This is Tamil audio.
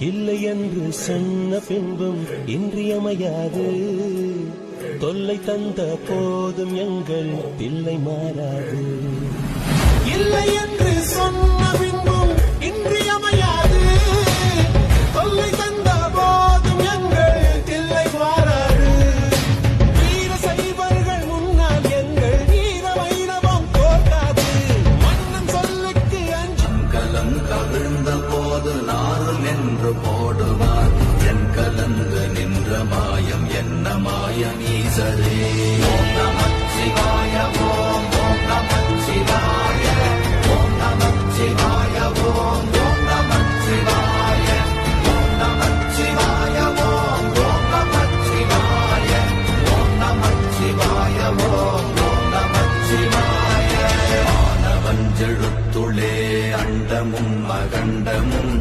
இல்லை என்று சொன்ன பின்பும் இன்றியமையாது. தொல்லை தந்த போதும் எங்கள் தில்லை மாறாது. இல்லை என்று மாறு போடுவார். என் கலந்து நின்ற மாயம் என்ன மாய நீசரே ஓம் நம சிவாய ஓம் ஓம் நம சிவாய. ஓம் நம சிவாய ஓம் ஓம் நம சிவாய. ஓம் நம சிவாய அண்டமும் மகண்டமும்